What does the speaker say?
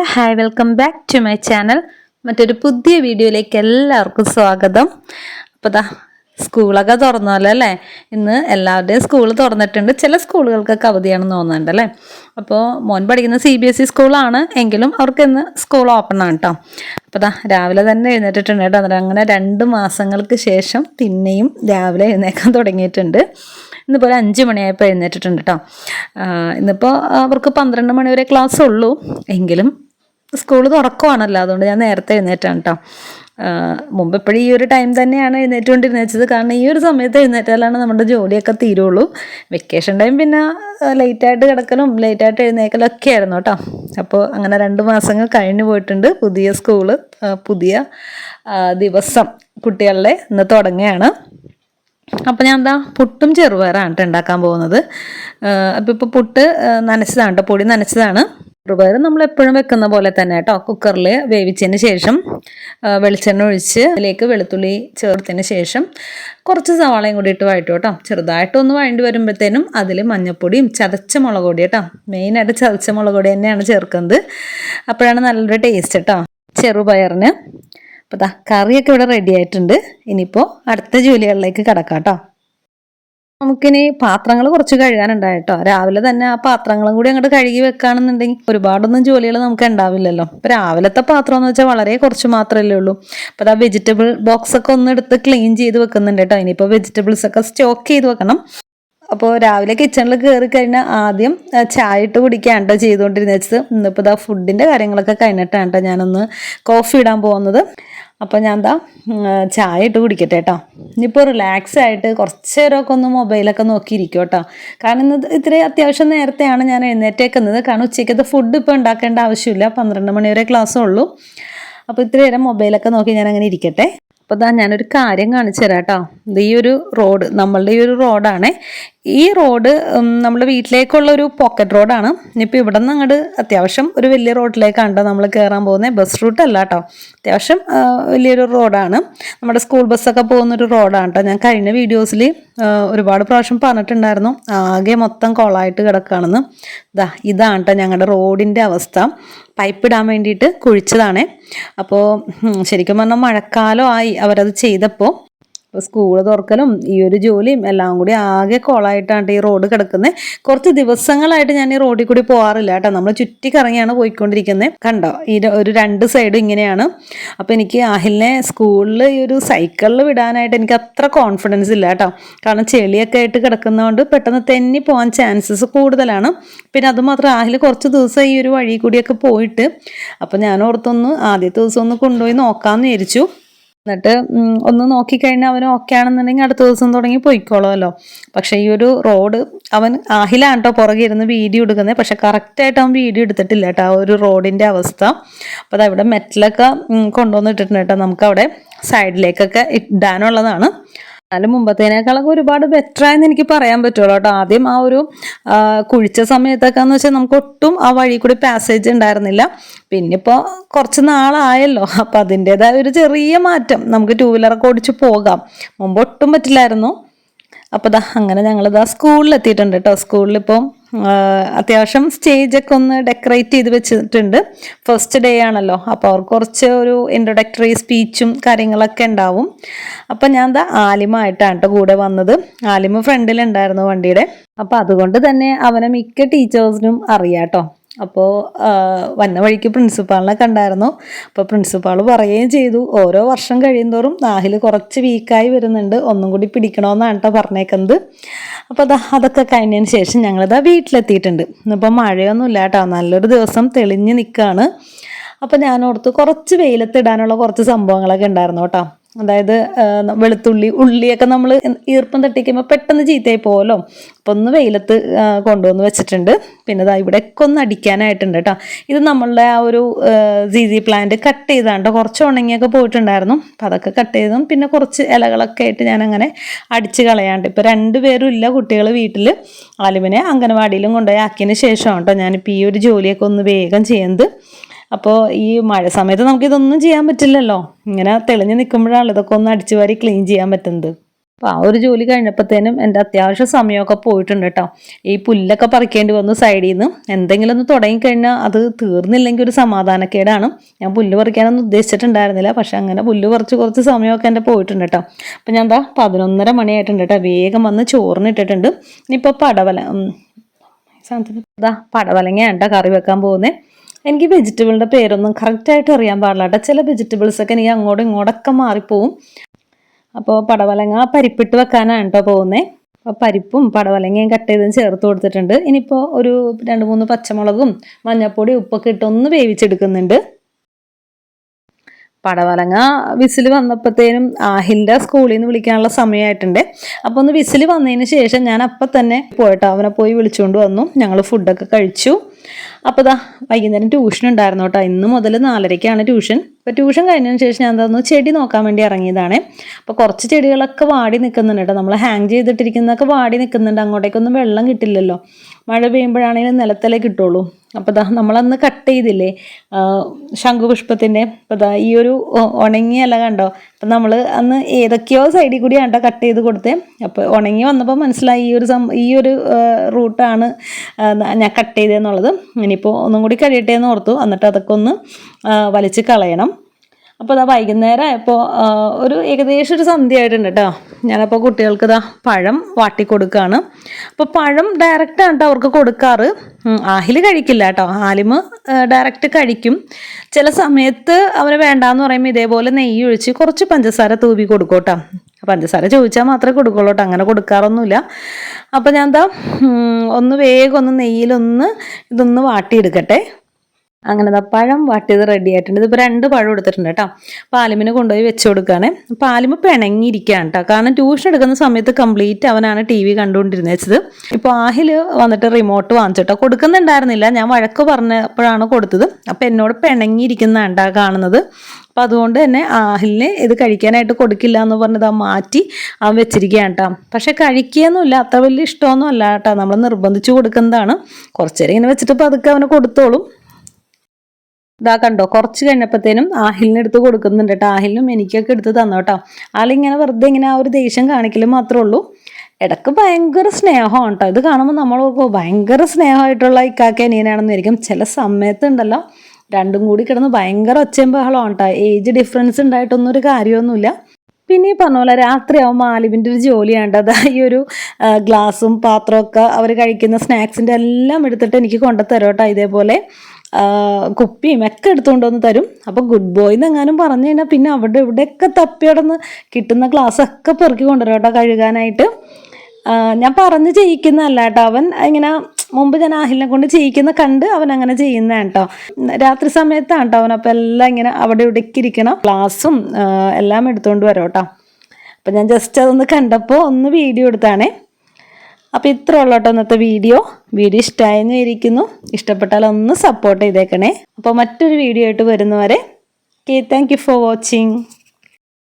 Hello hi welcome back to my channel. മറ്റൊരു പുതിയ വീഡിയോയിലേക്ക് എല്ലാവർക്കും സ്വാഗതം. അപ്പോൾ ദാ സ്കൂളൊക്കെ തുറന്നല്ലോ അല്ലേ? ഇന്ന് എല്ലാവരുടെയും സ്കൂൾ തുറന്നിട്ടുണ്ട്. ചില സ്കൂളുകൾക്കൊക്കെ അവധിയാണെന്ന് തോന്നുന്നുണ്ട് അല്ലേ? അപ്പോൾ മോൻ പഠിക്കുന്ന സി ബി എസ് ഇ സ്കൂളാണ്. എങ്കിലും അവർക്ക് ഇന്ന് സ്കൂൾ ഓപ്പൺ ആണ് കേട്ടോ അപ്പോൾ ദാ രാവിലെ തന്നെ എഴുന്നേറ്റിട്ടുണ്ട് കേട്ടോ അങ്ങനെ രണ്ട് മാസങ്ങൾക്ക് ശേഷം പിന്നെയും രാവിലെ എഴുന്നേക്കാൻ തുടങ്ങിയിട്ടുണ്ട്. ഇന്നിപ്പോൾ ഒരു അഞ്ച് മണിയായപ്പോൾ എഴുന്നേറ്റിട്ടുണ്ട് കേട്ടോ ഇന്നിപ്പോൾ അവർക്ക് പന്ത്രണ്ട് മണി വരെ ക്ലാസ് ഉള്ളൂ എങ്കിലും സ്കൂൾ തുറക്കുവാണല്ലോ അതുകൊണ്ട് ഞാൻ നേരത്തെ എഴുന്നേറ്റാണ് കേട്ടോ മുമ്പ് എപ്പോഴും ഈ ഒരു ടൈം തന്നെയാണ് എഴുന്നേറ്റുകൊണ്ടിരുന്നത് കാരണം ഈ ഒരു സമയത്ത് എഴുന്നേറ്റാലാണ് നമ്മുടെ ജോലിയൊക്കെ തീരുള്ളൂ. വെക്കേഷൻ ടൈം പിന്നെ ലേറ്റായിട്ട് കിടക്കലും ലേറ്റായിട്ട് എഴുന്നേക്കലും ഒക്കെ ആയിരുന്നു കേട്ടോ അപ്പോൾ അങ്ങനെ രണ്ട് മാസങ്ങൾ കഴിഞ്ഞു പോയിട്ടുണ്ട്. പുതിയ സ്കൂൾ പുതിയ ദിവസം കുട്ടികളുടെ ഇന്ന് തുടങ്ങുകയാണ്. അപ്പോൾ ഞാൻ എന്താ പുട്ടും ചെറുപയറാണ് കേട്ടോ ഉണ്ടാക്കാൻ പോകുന്നത്. അപ്പോൾ ഇപ്പോൾ പുട്ട് നനച്ചതാണ് കേട്ടോ പൊടി നനച്ചതാണ്. ചെറുപയർ നമ്മൾ എപ്പോഴും വെക്കുന്ന പോലെ തന്നെ കേട്ടോ കുക്കറിൽ വേവിച്ചതിന് ശേഷം വെളിച്ചെണ്ണ ഒഴിച്ച് അതിലേക്ക് വെളുത്തുള്ളി ചേർത്തതിന് ശേഷം കുറച്ച് സവാളയും കൂടി ഇട്ട് വഴറ്റും കേട്ടോ. ചെറുതായിട്ടൊന്ന് വഴണ്ടി വരുമ്പോഴത്തേനും അതിൽ മഞ്ഞൾപ്പൊടിയും ചതച്ച മുളക് പൊടി കേട്ടോ. മെയിനായിട്ട് ചതച്ച മുളക് പൊടി തന്നെയാണ് ചേർക്കുന്നത്. അപ്പോഴാണ് നല്ലൊരു ടേസ്റ്റ് കേട്ടോ ചെറുപയറിന് അപ്പോൾ കറിയൊക്കെ ഇവിടെ റെഡി ആയിട്ടുണ്ട്. ഇനിയിപ്പോൾ അടുത്ത ജോലികളിലേക്ക് കിടക്കാം കേട്ടോ നമുക്കിനി പാത്രങ്ങൾ കുറച്ച് കഴുകാനുണ്ടായിട്ടോ. രാവിലെ തന്നെ ആ പാത്രങ്ങളും കൂടി അങ്ങോട്ട് കഴുകി വെക്കുകയാണെന്നുണ്ടെങ്കിൽ ഒരുപാടൊന്നും ജോലികൾ നമുക്ക് ഉണ്ടാവില്ലല്ലോ. ഇപ്പം രാവിലത്തെ പാത്രം എന്ന് വെച്ചാൽ വളരെ കുറച്ച് മാത്രമല്ലേ ഉള്ളൂ. അപ്പോൾ ആ വെജിറ്റബിൾ ബോക്സ് ഒക്കെ ഒന്ന് എടുത്ത് ക്ലീൻ ചെയ്ത് വെക്കുന്നുണ്ട് കേട്ടോ. ഇനിയിപ്പോൾ വെജിറ്റബിൾസ് ഒക്കെ സ്റ്റോക്ക് ചെയ്ത് വെക്കണം. അപ്പോൾ രാവിലെ കിച്ചണിൽ കയറി കഴിഞ്ഞാൽ ആദ്യം ചായ ഇട്ട് കുടിക്കാൻ കേട്ടോ ചെയ്തുകൊണ്ടിരുന്നത്. ഇന്നിപ്പോൾ ഇതാ ഫുഡിന്റെ കാര്യങ്ങളൊക്കെ കഴിഞ്ഞിട്ടാണ് കേട്ടോ ഞാനൊന്ന് കോഫി ഇടാൻ പോകുന്നത്. അപ്പോൾ ഞാൻ എന്താ ചായ ഇട്ട് കുടിക്കട്ടെ കേട്ടോ ഇനിയിപ്പോൾ റിലാക്സ് ആയിട്ട് കുറച്ച് നേരമൊക്കെ ഒന്ന് മൊബൈലൊക്കെ നോക്കിയിരിക്കും കേട്ടോ കാരണം ഇന്ന് ഇത്തിരി അത്യാവശ്യം നേരത്തെയാണ് ഞാൻ എഴുന്നേറ്റേക്കുന്നത്. കാരണം ഉച്ചയ്ക്കത്തെ ഫുഡ് ഇപ്പോൾ ഉണ്ടാക്കേണ്ട ആവശ്യമില്ല. പന്ത്രണ്ട് മണി വരെ ക്ലാസ്സേ ഉള്ളൂ. അപ്പോൾ ഇത്ര നേരം മൊബൈലൊക്കെ നോക്കി ഞാൻ അങ്ങനെ ഇരിക്കട്ടെ. അപ്പോൾ ഇതാ ഞാനൊരു കാര്യം കാണിച്ചു തരാം കേട്ടോ ഈ ഒരു റോഡ് നമ്മളുടെ ഈ ഒരു റോഡാണ്. ഈ റോഡ് നമ്മുടെ വീട്ടിലേക്കുള്ള ഒരു പോക്കറ്റ് റോഡാണ്. ഇനിയിപ്പോൾ ഇവിടെ നിന്ന് അങ്ങോട്ട് അത്യാവശ്യം ഒരു വലിയ റോഡിലേക്കാണ് നമ്മൾ കയറാൻ പോകുന്നത് ബസ് റൂട്ട് അല്ല കേട്ടോ അത്യാവശ്യം വലിയൊരു റോഡാണ്. നമ്മുടെ സ്കൂൾ ബസ്സൊക്കെ പോകുന്നൊരു റോഡാണ് കേട്ടോ ഞാൻ കഴിഞ്ഞ വീഡിയോസിൽ ഒരുപാട് പ്രാവശ്യം പറഞ്ഞിട്ടുണ്ടായിരുന്നു. ആകെ മൊത്തം കോളായിട്ട് കിടക്കുകയാണെന്ന് ഇതാ ഇതാണ് കേട്ടോ ഞങ്ങളുടെ റോഡിന്റെ അവസ്ഥ. പൈപ്പ് ഇടാൻ വേണ്ടിയിട്ട് കുഴിച്ചതാണേ. അപ്പോൾ ശരിക്കും പറഞ്ഞാൽ മഴക്കാലമായി അവരത് ചെയ്തപ്പോൾ ഇപ്പോൾ സ്കൂൾ തുറക്കലും ഈ ഒരു ജോലിയും എല്ലാം കൂടി ആകെ കോളായിട്ടാണ് ഈ റോഡ് കിടക്കുന്നത്. കുറച്ച് ദിവസങ്ങളായിട്ട് ഞാൻ ഈ റോഡിൽ കൂടി പോകാറില്ല കേട്ടോ. നമ്മൾ ചുറ്റിക്കറങ്ങിയാണ് പോയിക്കൊണ്ടിരിക്കുന്നത് കണ്ടോ? ഈ ഒരു രണ്ട് സൈഡും ഇങ്ങനെയാണ്. അപ്പോൾ എനിക്ക് അഹിലിനെ സ്കൂളിൽ ഈ ഒരു സൈക്കിളിൽ വിടാനായിട്ട് എനിക്ക് അത്ര കോൺഫിഡൻസ് ഇല്ല കേട്ടോ. കാരണം ചെളിയൊക്കെ ആയിട്ട് കിടക്കുന്നതുകൊണ്ട് പെട്ടെന്ന് തെന്നി പോകാൻ ചാൻസസ് കൂടുതലാണ്. പിന്നെ അതുമാത്രം ആഹിൽ കുറച്ച് ദിവസം ഈ ഒരു വഴി കൂടിയൊക്കെ പോയിട്ട് അപ്പോൾ ഞാൻ ഓർത്തൊന്ന് ആദ്യത്തെ ദിവസം ഒന്ന് കൊണ്ടുപോയി നോക്കാമെന്ന് വിചാരിച്ചു. എന്നിട്ട് ഒന്ന് നോക്കിക്കഴിഞ്ഞാൽ അവൻ ഓക്കെ ആണെന്നുണ്ടെങ്കിൽ അടുത്ത ദിവസം തുടങ്ങി പോയിക്കോളുമല്ലോ. പക്ഷെ ഈ ഒരു റോഡ് അവൻ ആഹിലാണ് കേട്ടോ പുറകെ ഇരുന്ന് വീഡിയോ എടുക്കുന്നത് പക്ഷെ കറക്റ്റായിട്ട് അവൻ വീഡിയോ എടുത്തിട്ടില്ല കേട്ടോ ആ ഒരു റോഡിന്റെ അവസ്ഥ. അപ്പോൾ അവിടെ മെറ്റലൊക്കെ കൊണ്ടുവന്നിട്ടിട്ടുണ്ട് കേട്ടോ നമുക്ക് അവിടെ സൈഡിലേക്കൊക്കെ ഇടാനുള്ളതാണ്. എന്നാലും മുമ്പത്തേനേക്കാളൊക്കെ ഒരുപാട് ബെറ്റർ ആയെന്ന് എനിക്ക് പറയാൻ പറ്റുള്ളൂ കേട്ടോ. ആദ്യം ആ ഒരു കുഴിച്ച സമയത്തൊക്കെ എന്ന് വെച്ചാൽ നമുക്ക് ഒട്ടും ആ വഴി കൂടി പാസേജ് ഉണ്ടായിരുന്നില്ല. പിന്നെ ഇപ്പോൾ കുറച്ച് നാളായല്ലോ. അപ്പം അതിന്റെതായ ഒരു ചെറിയ മാറ്റം നമുക്ക് ടൂ വീലറൊക്കെ ഓടിച്ച് പോകാം. മുമ്പ് ഒട്ടും പറ്റില്ലായിരുന്നു. അപ്പോൾ ദാ അങ്ങനെ ഞങ്ങളിതാ സ്കൂളിൽ എത്തിയിട്ടുണ്ട് കേട്ടോ സ്കൂളിലിപ്പം അത്യാവശ്യം സ്റ്റേജൊക്കെ ഒന്ന് ഡെക്കറേറ്റ് ചെയ്ത് വെച്ചിട്ടുണ്ട്. ഫസ്റ്റ് ഡേ ആണല്ലോ. അപ്പോൾ അവർക്ക് കുറച്ച് ഒരു ഇൻട്രൊഡക്ടറി സ്പീച്ചും കാര്യങ്ങളൊക്കെ ഉണ്ടാവും. അപ്പം ഞാൻ എന്താ ആലിമായിട്ടാണ് കേട്ടോ കൂടെ വന്നത്. ആലിമ ഫ്രണ്ടിലുണ്ടായിരുന്നു വണ്ടിയുടെ. അപ്പം അതുകൊണ്ട് തന്നെ അവനെ മിക്ക ടീച്ചേഴ്സിനും അറിയാം കേട്ടോ അപ്പോൾ വന്ന വഴിക്ക് പ്രിൻസിപ്പാളിനെ കണ്ടായിരുന്നു. അപ്പോൾ പ്രിൻസിപ്പാൾ പറയുകയും ചെയ്തു. ഓരോ വർഷം കഴിയുന്തോറും നാഹിൽ കുറച്ച് വീക്കായി വരുന്നുണ്ട്. ഒന്നും കൂടി പിടിക്കണമെന്നാണ് കേട്ടോ പറഞ്ഞേക്കുന്നത്. അപ്പോൾ അതാ അതൊക്കെ കഴിഞ്ഞതിന് ശേഷം ഞങ്ങളിതാ വീട്ടിലെത്തിയിട്ടുണ്ട്. ഇന്നിപ്പോൾ മഴയൊന്നുമില്ല കേട്ടോ നല്ലൊരു ദിവസം തെളിഞ്ഞ് നിൽക്കുകയാണ് അപ്പോൾ ഞാൻ കുറച്ച് വെയിലത്തിടാനുള്ള കുറച്ച് സംഭവങ്ങളൊക്കെ ഉണ്ടായിരുന്നു കേട്ടോ അതായത് വെളുത്തുള്ളി ഉള്ളിയൊക്കെ നമ്മൾ ഈർപ്പം തട്ടിക്കുമ്പോൾ പെട്ടെന്ന് ചീത്തയായി പോകലോ അപ്പോൾ ഒന്ന് വെയിലത്ത് കൊണ്ടുവന്ന് വെച്ചിട്ടുണ്ട്. പിന്നെ ഇതാ ഇവിടെയൊക്കെ ഒന്ന് അടിക്കാനായിട്ടുണ്ട് കേട്ടോ ഇത് നമ്മളുടെ ആ ഒരു സി പ്ലാന്റ് കട്ട് ചെയ്താണ്ട് കുറച്ച് ഉണങ്ങിയൊക്കെ പോയിട്ടുണ്ടായിരുന്നു. അപ്പം അതൊക്കെ കട്ട് ചെയ്തും പിന്നെ കുറച്ച് ഇലകളൊക്കെ ആയിട്ട് ഞാൻ അങ്ങനെ അടിച്ച് കളയാണ്ട്. ഇപ്പോൾ രണ്ടുപേരും ഇല്ല കുട്ടികൾ വീട്ടിൽ ആലുവിനെ അംഗനവാടിയിലും കൊണ്ടുപോയി ആക്കിയതിന് ശേഷമാണ് കേട്ടോ ഞാനിപ്പോൾ ഈ ഒരു ജോലിയൊക്കെ ഒന്ന് വേഗം ചെയ്യുന്നത് അപ്പോൾ ഈ മഴ സമയത്ത് നമുക്ക് ഇതൊന്നും ചെയ്യാൻ പറ്റില്ലല്ലോ. ഇങ്ങനെ തെളിഞ്ഞ് നിൽക്കുമ്പോഴാണ് ഇതൊക്കെ ഒന്ന് അടിച്ചു വാരി ക്ലീൻ ചെയ്യാൻ പറ്റുന്നത്. അപ്പോൾ ആ ഒരു ജോലി കഴിഞ്ഞപ്പോഴത്തേനും എന്റെ അത്യാവശ്യ സമയമൊക്കെ പോയിട്ടുണ്ട് കേട്ടോ. ഈ പുല്ലൊക്കെ പറിക്കേണ്ടി വന്നു സൈഡിൽ നിന്ന് എന്തെങ്കിലും ഒന്ന് തുടങ്ങിക്കഴിഞ്ഞാൽ അത് തീർന്നില്ലെങ്കിൽ ഒരു സമാധാനക്കേടാണ്. ഞാൻ പുല്ല് പറിക്കാനൊന്നും ഉദ്ദേശിച്ചിട്ടുണ്ടായിരുന്നില്ല. പക്ഷെ അങ്ങനെ പുല്ല് പറിച്ച് കുറച്ച് സമയമൊക്കെ എന്റെ പോയിട്ടുണ്ട് കേട്ടോ. അപ്പം ഞാൻ എന്താ പതിനൊന്നര മണിയായിട്ടുണ്ട് കേട്ടോ. വേഗം വന്ന് ചോറിനിട്ടിട്ടുണ്ട് ഇനിയിപ്പോൾ പടവല സാധനത്തിന് ഇതാ പടവലങ്ങയാണ് കേട്ടോ കറി വെക്കാൻ പോകുന്നത്. എനിക്ക് വെജിറ്റബിളിന്റെ പേരൊന്നും കറക്റ്റായിട്ട് അറിയാൻ പാടില്ല കേട്ടോ ചില വെജിറ്റബിൾസൊക്കെ എനിക്ക് അങ്ങോട്ടും ഇങ്ങോട്ടൊക്കെ മാറിപ്പോവും. അപ്പോൾ പടവലങ്ങ പരിപ്പിട്ട് വെക്കാനാണ് കേട്ടോ പോകുന്നത് അപ്പോൾ പരിപ്പും പടവലങ്ങയും കട്ട് ചെയ്തും ചേർത്ത് കൊടുത്തിട്ടുണ്ട്. ഇനിയിപ്പോൾ ഒരു രണ്ട് മൂന്ന് പച്ചമുളകും മഞ്ഞൾപ്പൊടി ഉപ്പൊക്കെ ഇട്ട് ഒന്ന് വേവിച്ചെടുക്കുന്നുണ്ട്. പടവലങ്ങ വിസിൽ വന്നപ്പോഴത്തേനും ആഹിലിന്റെ സ്കൂളിൽ നിന്ന് വിളിക്കാനുള്ള സമയമായിട്ടുണ്ട് അപ്പോൾ ഒന്ന് വിസിൽ വന്നതിന് ശേഷം ഞാൻ അപ്പം തന്നെ പോയിട്ട് അവനെ പോയി വിളിച്ചുകൊണ്ട് വന്നു. ഞങ്ങൾ ഫുഡൊക്കെ കഴിച്ചു. അപ്പോൾ ദാ വൈകുന്നേരം ട്യൂഷൻ ഉണ്ടായിരുന്നു കേട്ടോ. ഇന്ന് മുതൽ നാലരയ്ക്കാണ് ട്യൂഷൻ. അപ്പോൾ ട്യൂഷൻ കഴിഞ്ഞതിന് ശേഷം ഞാൻ എന്താ ചെടി നോക്കാൻ വേണ്ടി ഇറങ്ങിയതാണ്. അപ്പോൾ കുറച്ച് ചെടികളൊക്കെ വാടി നിൽക്കുന്നുണ്ട് കേട്ടോ. നമ്മൾ ഹാങ് ചെയ്തിട്ടിരിക്കുന്നതൊക്കെ വാടി നിൽക്കുന്നുണ്ട് അങ്ങോട്ടേക്കൊന്നും വെള്ളം കിട്ടില്ലല്ലോ. മഴ പെയ്യുമ്പോഴാണെങ്കിലും നിലത്തലേ കിട്ടുള്ളൂ. അപ്പോൾ ദാ നമ്മളന്ന് കട്ട് ചെയ്തില്ലേ? ശംഖുപുഷ്പത്തിന്റെ അപ്പോൾ ദാ ഈ ഒരു ഉണങ്ങിയ ഇല കണ്ടോ? അപ്പം നമ്മൾ അന്ന് ഏതൊക്കെയോ സൈഡിൽ കൂടി കണ്ടോ കട്ട് ചെയ്ത് കൊടുത്തേ. അപ്പോൾ ഉണങ്ങി വന്നപ്പോൾ മനസ്സിലായി ഈ ഒരു സം ഈ ഒരു റൂട്ടാണ് ഞാൻ കട്ട് ചെയ്തതെന്നുള്ളത് ഇനിയിപ്പോൾ ഒന്നും കൂടി കഴിയട്ടെ എന്ന് ഓർത്തു. എന്നിട്ട് അതൊക്കെ ഒന്ന് വലിച്ച് കളയണം. അപ്പോൾ ഇതാ വൈകുന്നേരം ആയപ്പോൾ ഒരു ഏകദേശം ഒരു സന്ധ്യ ആയിട്ടുണ്ട് കേട്ടോ. ഞാനപ്പോൾ കുട്ടികൾക്ക് ഇതാ പഴം വാട്ടി കൊടുക്കുകയാണ് അപ്പോൾ പഴം ഡയറക്റ്റ് ആണ് കേട്ടോ അവർക്ക് കൊടുക്കാറ്. ആഹിൽ കഴിക്കില്ല കേട്ടോ. ആലിമ് ഡയറക്റ്റ് കഴിക്കും. ചില സമയത്ത് അവന് വേണ്ടാന്ന് പറയുമ്പോൾ ഇതേപോലെ നെയ്യ് ഒഴിച്ച് കുറച്ച് പഞ്ചസാര തൂവി കൊടുക്കും കേട്ടോ. പഞ്ചസാര ചോദിച്ചാൽ മാത്രമേ കൊടുക്കുള്ളൂ കേട്ടോ. അങ്ങനെ കൊടുക്കാറൊന്നുമില്ല. അപ്പോൾ ഞാൻ എന്താ ഒന്ന് വേഗം ഒന്ന് നെയ്യിലൊന്ന് ഇതൊന്ന് വാട്ടിയെടുക്കട്ടെ. അങ്ങനെ പഴം വാട്ടിയത് റെഡി ആയിട്ടുണ്ട്. ഇതിപ്പോൾ രണ്ട് പഴം എടുത്തിട്ടുണ്ട് കേട്ടോ. പാലിമിന് കൊണ്ടുപോയി വെച്ച് കൊടുക്കുകയാണ് പാലിമ് പിണങ്ങിയിരിക്കുകയാണ് കേട്ടോ. കാരണം ട്യൂഷൻ എടുക്കുന്ന സമയത്ത് കംപ്ലീറ്റ് അവനാണ് ടി വി കണ്ടുകൊണ്ടിരുന്നത് വെച്ചത്. ഇപ്പോൾ ആഹിൽ വന്നിട്ട് റിമോട്ട് വാങ്ങിച്ചിട്ടോ കൊടുക്കുന്നുണ്ടായിരുന്നില്ല. ഞാൻ വഴക്ക് പറഞ്ഞപ്പോഴാണ് കൊടുത്തത്. അപ്പോൾ എന്നോട് പിണങ്ങിയിരിക്കുന്നതാണ് കേട്ടോ കാണുന്നത്. അപ്പോൾ അതുകൊണ്ട് തന്നെ ആഹിലിന് ഇത് കഴിക്കാനായിട്ട് കൊടുക്കില്ല എന്ന് പറഞ്ഞത് ആ മാറ്റി അവൻ വെച്ചിരിക്കുകയാണ് കേട്ടോ. പക്ഷേ കഴിക്കുകയൊന്നുമില്ല. അത്ര വലിയ ഇഷ്ടമൊന്നും അല്ല കേട്ടോ. നമ്മൾ നിർബന്ധിച്ച് കൊടുക്കുന്നതാണ്. കുറച്ചേരം ഇങ്ങനെ വെച്ചിട്ട് പതുക്കെ അവന് കൊടുത്തോളും. ഇതാ കണ്ടോ കുറച്ച് കഴിഞ്ഞപ്പോഴത്തേനും ആഹിലിന് എടുത്ത് കൊടുക്കുന്നുണ്ട് കേട്ടോ. ആഹിലിനും എനിക്കൊക്കെ എടുത്ത് തന്നു കേട്ടോ. ആളിങ്ങനെ വെറുതെ ഇങ്ങനെ ആ ഒരു ദേഷ്യം കാണിക്കൽ മാത്രമേ ഉള്ളൂ. ഇടയ്ക്ക് ഭയങ്കര സ്നേഹമാണ് കേട്ടോ. ഇത് കാണുമ്പോൾ നമ്മൾ ഓർക്കും ഭയങ്കര സ്നേഹമായിട്ടുള്ള ഇക്കാക്ക അനിയനാണെന്നായിരിക്കും ചില സമയത്തുണ്ടല്ലോ രണ്ടും കൂടി കിടന്ന് ഭയങ്കര ഒച്ചയും ബഹളമാണ് കേട്ടോ. ഏജ് ഡിഫറൻസ് ഉണ്ടായിട്ടൊന്നും ഒരു കാര്യമൊന്നുമില്ല. പിന്നെ ഈ പറഞ്ഞ പോലെ രാത്രിയാവുമ്പോൾ ആലിവിന്റെ ഒരു ജോലിയാണ് അത് ഈ ഒരു ഗ്ലാസും പാത്രമൊക്കെ അവർ കഴിക്കുന്ന സ്നാക്സിന്റെ എല്ലാം എടുത്തിട്ട് എനിക്ക് കൊണ്ടുത്തരാം കേട്ടോ ഇതേപോലെ. കുപ്പിയും ഒക്കെ എടുത്തുകൊണ്ട് വന്ന് തരും. അപ്പോൾ ഗുഡ് ബോയ് എന്ന് എങ്ങാനും പറഞ്ഞു കഴിഞ്ഞാൽ പിന്നെ അവിടെ ഇവിടെയൊക്കെ തപ്പിയടന്ന് കിട്ടുന്ന ഗ്ലാസ് ഒക്കെ പെറുക്കി കൊണ്ടുവരും കേട്ടോ കഴുകാനായിട്ട്. ഞാൻ പറഞ്ഞ് ചെയ്യിക്കുന്നതല്ല കേട്ടോ. അവൻ ഇങ്ങനെ മുമ്പ് ഞാൻ ആഹിലിനെ കൊണ്ട് ചെയ്യിക്കുന്ന കണ്ട് അവൻ അങ്ങനെ ചെയ്യുന്നതാണ് കേട്ടോ. രാത്രി സമയത്താണ് കേട്ടോ അവൻ. അപ്പോൾ എല്ലാം ഇങ്ങനെ അവിടെ ഇവിടേക്ക് ഇരിക്കണം. ഗ്ലാസും എല്ലാം എടുത്തുകൊണ്ട് വരാം കേട്ടോ. അപ്പം ഞാൻ ജസ്റ്റ് അതൊന്ന് കണ്ടപ്പോൾ ഒന്ന് വീഡിയോ എടുത്താണേ. അപ്പോൾ ഇത്ര ഉള്ളൂ കേട്ടോ ഇന്നത്തെ വീഡിയോ. വീഡിയോ ഇഷ്ടമായെന്ന് ഇരിക്കുന്നു ഇഷ്ടപ്പെട്ടാൽ ഒന്ന് സപ്പോർട്ട് ചെയ്തേക്കണേ. അപ്പോൾ മറ്റൊരു വീഡിയോ ആയിട്ട് വരുന്നവരെ ഓക്കെ താങ്ക് ഫോർ വാച്ചിങ്